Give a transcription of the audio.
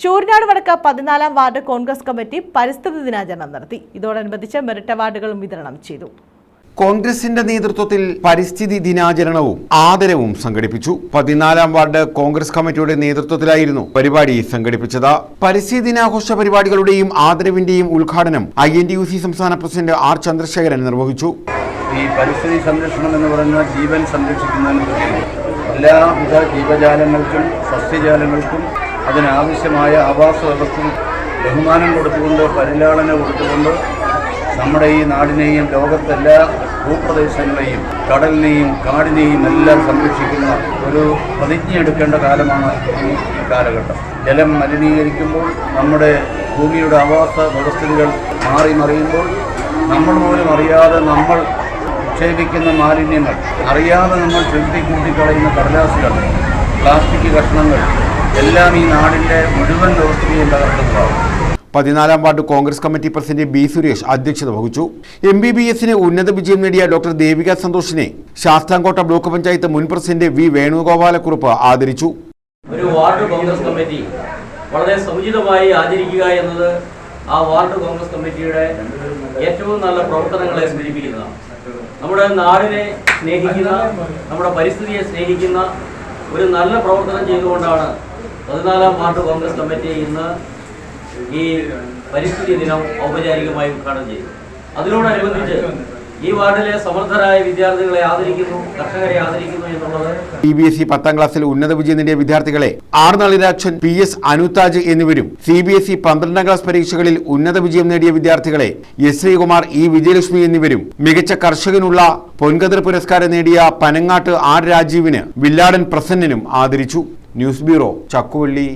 ശൂരനാട് വടക്ക് പതിനാലാം ward Congress committee പരിസ്ഥിതി ദിനാചരണം നടത്തി. ഇതോടനുബന്ധിച്ച് മെറിറ്റ് അവാർഡുകളും വിതരണം ചെയ്തു. കോൺഗ്രസിന്റെ നേതൃത്വത്തിൽ പരിസ്ഥിതി ദിനാചരണവും ആദരവും സംഘടിപ്പിച്ചു. പതിനാലാം വാർഡ് കോൺഗ്രസ് കമ്മിറ്റിയുടെ നേതൃത്വത്തിലായിരുന്നു പരിപാടി സംഘടിപ്പിച്ചത്. പരിസ്ഥിതി ദിനാഘോഷ പരിപാടികളുടെയും ആദരവിന്റെയും ഉദ്ഘാടനം I N T U C സംസ്ഥാന പ്രസിഡന്റ് ആർ ചന്ദ്രശേഖരൻ നിർവഹിച്ചു. ഈ പരിസ്ഥിതി സംരക്ഷണം എന്ന് പറയുന്ന ജീവൻ സംരക്ഷിക്കുന്നതിന് എല്ലാവിധ ജീവജാലങ്ങൾക്കും സസ്യജാലങ്ങൾക്കും അതിനാവശ്യമായ ആവാസ വ്യവസ്ഥ ബഹുമാനം കൊടുത്തുകൊണ്ട് പരിലാളന കൊടുത്തുകൊണ്ട് നമ്മുടെ ഈ നാടിനെയും ലോകത്തെല്ലാ ഭൂപ്രദേശങ്ങളെയും കടലിനെയും കാടിനെയും എല്ലാം സംരക്ഷിക്കുന്ന ഒരു പ്രതിജ്ഞ എടുക്കേണ്ട കാലമാണ് ഈ കാലഘട്ടം. ജലം മലിനീകരിക്കുമ്പോൾ നമ്മുടെ ഭൂമിയുടെ ആവാസ വ്യവസ്ഥിതികൾ മാറി മറിയുമ്പോൾ നമ്മൾ പോലും അറിയാതെ നമ്മൾ നിക്ഷേപിക്കുന്ന മാലിന്യങ്ങൾ അറിയാതെ നമ്മൾ ചുരുത്തി കൂട്ടിക്കളയുന്ന കടലാസുകൾ പ്ലാസ്റ്റിക് കഷ്ണങ്ങൾ എല്ലാം ഈ നാടിന്റെ മുഴുവൻ വ്യവസ്ഥയും തകർക്കുന്നതാണ് പതിനാലാം ward Congress committee president B Suresh അധ്യക്ഷത വഹിച്ചു. എം ബി ബി എസിന് ഉന്നത വിജയം നേടിയ ഡോക്ടർ ദേവിക സന്തോഷിനെ ശാസ്താംകോട്ട ബ്ലോക്ക് പഞ്ചായത്ത് മുൻ പ്രസിഡന്റ് വി വേണുഗോപാലക്കുറുപ്പ് ആദരിച്ചു. ഒരു വാർഡ് കോൺഗ്രസ് കമ്മിറ്റി വളരെ സമുചിതമായി ആചരിക്കുക എന്നത് ആ വാർഡ് കോൺഗ്രസ് കമ്മിറ്റിയുടെ ഏറ്റവും നല്ല പ്രവർത്തനങ്ങളെ സൂചിപ്പിക്കുന്നതാണ്. നമ്മുടെ നാടിനെ സ്നേഹിക്കുന്ന നമ്മുടെ പരിസ്ഥിതിയെ സ്നേഹിക്കുന്ന ഒരു നല്ല പ്രവർത്തനം ചെയ്തുകൊണ്ടാണ് പതിനാലാം വാർഡ് കോൺഗ്രസ് കമ്മിറ്റി ഇന്ന് ഈ പരിസ്ഥിതി ദിനം ഔപചാരികമായി ഉദ്ഘാടനം ചെയ്തു അതിനോടനുബന്ധിച്ച് ഈ വാർഡിലെ സമർത്ഥരായ വിദ്യാർത്ഥികളെ ആദരിക്കുന്നു കർഷകരെ ആദരിക്കുന്നു എന്നുള്ളത് സി ബി എസ് ഇ പത്താം ക്ലാസ്സിൽ ഉന്നത വിജയം നേടിയ വിദ്യാർത്ഥികളെ R Nalirakshan P S Anuthaj എന്നിവരും സി ബി എസ് ഇ പന്ത്രണ്ടാം ക്ലാസ് പരീക്ഷകളിൽ ഉന്നത വിജയം നേടിയ വിദ്യാർത്ഥികളെ എസ് ശ്രീകുമാർ ഇ വിജയലക്ഷ്മി എന്നിവരും മികച്ച കർഷകനുള്ള പൊൻകതിർ പുരസ്കാരം നേടിയ പനങ്ങാട്ട് ആർ രാജീവിന് വില്ലാടൻ പ്രസന്നനും ആദരിച്ചു. News bureau Chakkuvally.